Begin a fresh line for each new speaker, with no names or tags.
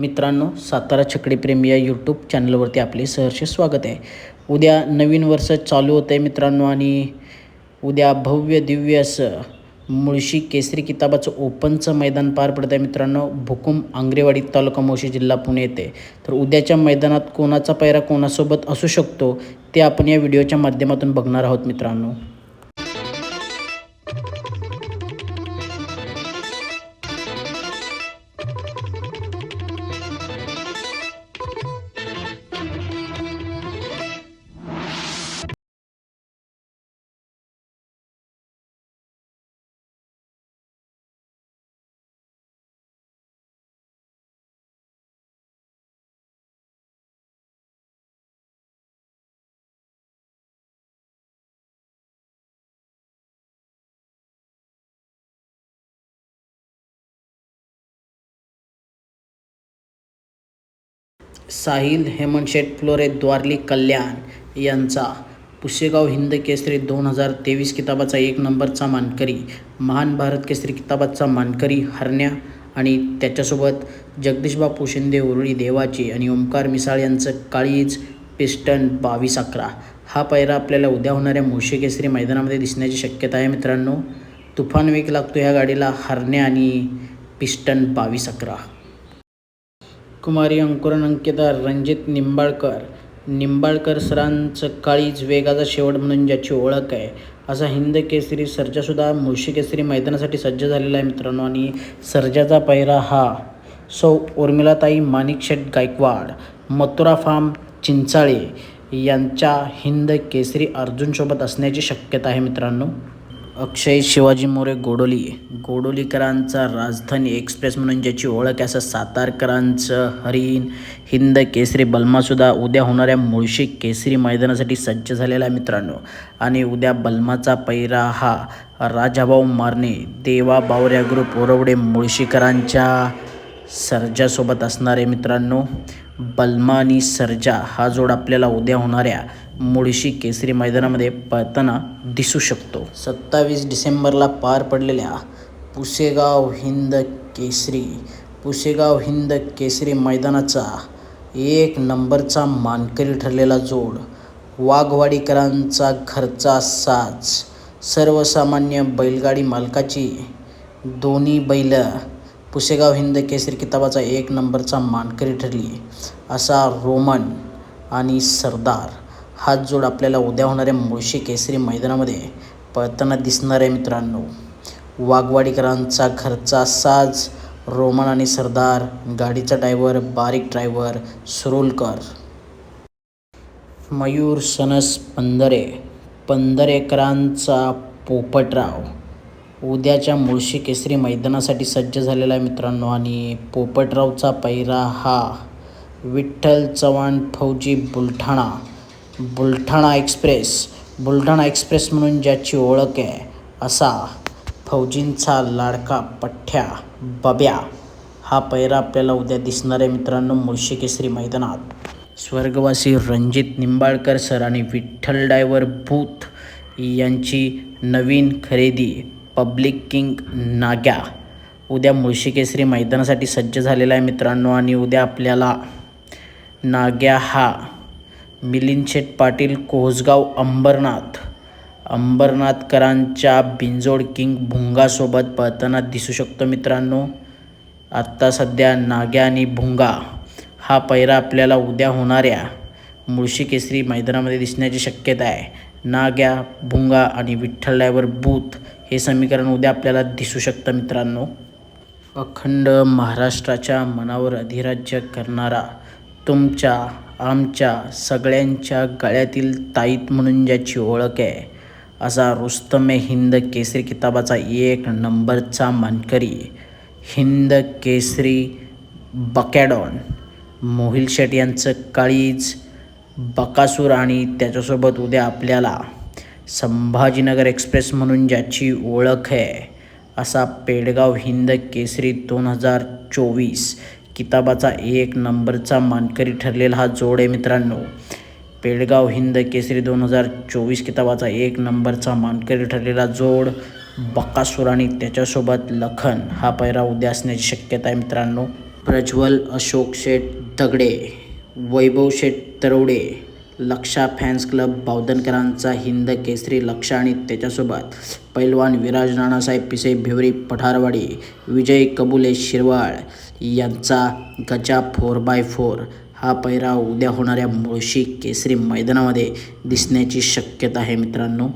मित्रांनो सातारा छकडीप्रेमी या यूट्यूब चॅनलवरती आपले सहर्ष स्वागत आहे. उद्या नवीन वर्ष चालू होतं आहे मित्रांनो आणि उद्या भव्य दिव्य असं मुळशी केसरी किताबाचं ओपनचं मैदान पार पडत आहे मित्रांनो. भुकुम आंग्रेवाडी तालुका मोशी जिल्हा पुणे येते. तर उद्याच्या मैदानात कोणाचा पैरा कोणासोबत असू शकतो ते आपण या व्हिडिओच्या माध्यमातून बघणार आहोत मित्रांनो. साहिल हेमंतशेठ फ्लोरे द्वारली कल्याण यांचा पुशेगाव हिंद केसरी दोन हजार तेवीस किताबाचा एक नंबरचा मानकरी महान भारत केसरी किताबाचा मानकरी हरण्या आणि त्याच्यासोबत जगदीशबापू शिंदे उरुळी देवाची आणि ओंकार मिसाळ यांचं काळीज पिस्टन बावीस अकरा. हा पायरा आपल्याला उद्या होणाऱ्या मोशी केसरी मैदानामध्ये दिसण्याची शक्यता आहे मित्रांनो. तुफान वेग लागतो ह्या गाडीला हरण्या आणि पिस्टन बावीस अकरा. कुमारी अंकुरन अंकिता रणजित निंबाळकर. निंबाळकर सरांचं काळीज वेगाचा शेवट म्हणून ज्याची ओळख आहे. असा हिंद केसरी सर्जासुद्धा मुळशी केसरी मैदानासाठी सज्ज झालेला आहे मित्रांनो. आणि सर्जाचा पहिरा हा सौ उर्मिलाताई माणिकशेट गायकवाड मथुरा फार्म चिंचाळे यांच्या हिंद केसरी अर्जुनसोबत असण्याची शक्यता आहे मित्रांनो. अक्षय शिवाजी मोरे गोडोली. गोडोलीकरांचा राजधानी एक्सप्रेस म्हणून ज्याची ओळख आहे असं सातारकरांचं हरिण हिंद केसरी बलमासुद्धा उद्या होणाऱ्या मुळशी केसरी मैदानासाठी सज्ज झालेला आहे मित्रांनो. आणि उद्या बलमाचा पैरा हा राजाभाऊ मारणे देवा बावऱ्या ग्रुप ओरवडे मुळशीकरांच्या सर्जासोबत असणारे मित्रांनो. बलमा आणि सर्जा हा जोड आपल्याला उद्या होणाऱ्या मुळशी केसरी मैदानामध्ये पळताना दिसू शकतो. सत्तावीस डिसेंबरला पार पडलेल्या पुसेगाव हिंद केसरी पुसेगाव हिंद केसरी मैदानाचा एक नंबरचा मानकरी ठरलेला जोड. वाघवाडीकरांचा घरचा साज. सर्वसामान्य बैलगाडी मालकाची दोन्ही बैल पुसेगाव हिंद केसरी किताबाचा एक नंबरचा मानकरी ठरली असा रोमन आणि सरदार हाच जोड आपल्याला उद्या होणाऱ्या मुळशी केसरी मैदानामध्ये पळताना दिसणार आहे मित्रांनो. वाघवाडीकरांचा घरचा साज रोमन आणि सरदार गाडीचा ड्रायव्हर बारीक ड्रायव्हर सुरुलकर. मयूर सनस पंधरे पंधरेकरांचा पोपटराव. उद्याच्या मुळशी केसरी मैदानासाठी सज्ज झालेला आहे मित्रांनो आणि पोपटरावचा पैरा हा विठ्ठल चव्हाण फौजी बुलढाणा. बुलढाणा एक्सप्रेस. बुलढाणा एक्सप्रेस म्हणून ज्याची ओळख आहे असा फौजींचा लाडका पठ्ठ्या बब्या. हा पैरा आपल्याला उद्या दिसणार आहे मित्रांनो मुळशी केसरी मैदानात. स्वर्गवासी रणजित निंबाळकर सर आणि विठ्ठल डायव्हर भूत यांची नवीन खरेदी पब्लिक किंग नाग्या. उद्या मुळशी केसरी मैदानासाठी सज्ज झालेला आहे मित्रांनो आणि उद्या आपल्याला नाग्या हा मिलिंद शेठ पाटील कोहसगाव अंबरनाथ. अंबरनाथकरांच्या बिंजोड किंग भुंगासोबत पळताना दिसू शकतो मित्रांनो. आत्ता सध्या नाग्या आणि भुंगा हा पैरा आपल्याला उद्या होणाऱ्या मुळशी केसरी मैदानामध्ये दिसण्याची शक्यता आहे. नाग्या भुंगा आणि विठ्ठल डायव्हर बूथ हे समीकरण उद्या आपल्याला दिसू शकतं मित्रांनो. अखंड महाराष्ट्राच्या मनावर अधिराज्य करणारा तुमच्या आमच्या सगळ्यांच्या गळ्यातील ताईत म्हणून ज्याची ओळख आहे असा रुस्तमे हिंद केसरी किताबाचा एक नंबरचा मानकरी हिंद केसरी बकॅडॉन. मोहिल शेट यांचं काळीज बकासूर आणि त्याच्यासोबत उद्या आपल्याला संभाजीनगर एक्सप्रेस म्हणून ज्याची ओळख आहे असा पेडगाव हिंद केसरी दोन हजार चोवीस किताबाचा एक नंबरचा मानकरी ठरलेला हा जोड आहे मित्रांनो. पेडगाव हिंद केसरी दोन हजार चोवीस किताबाचा एक नंबरचा मानकरी ठरलेला जोड बकासूर आणि त्याच्यासोबत लखन. हा पैरा उद्या असण्याची शक्यता आहे मित्रांनो. प्रज्वल अशोक शेठ दगडे वैभव शेठ तरवडे लक्षा फॅन्स क्लब बावधनकरांचा हिंद केसरी लक्ष आणि त्याच्यासोबत पैलवान विराज नानासाहेब पिसे भिवरी पठारवाडी विजय कबुले शिरवाळ यांचा गजा फोर बाय फोर. हा पैरा उद्या होणाऱ्या मुळशी केसरी मैदानामध्ये दिसण्याची शक्यता आहे मित्रांनो.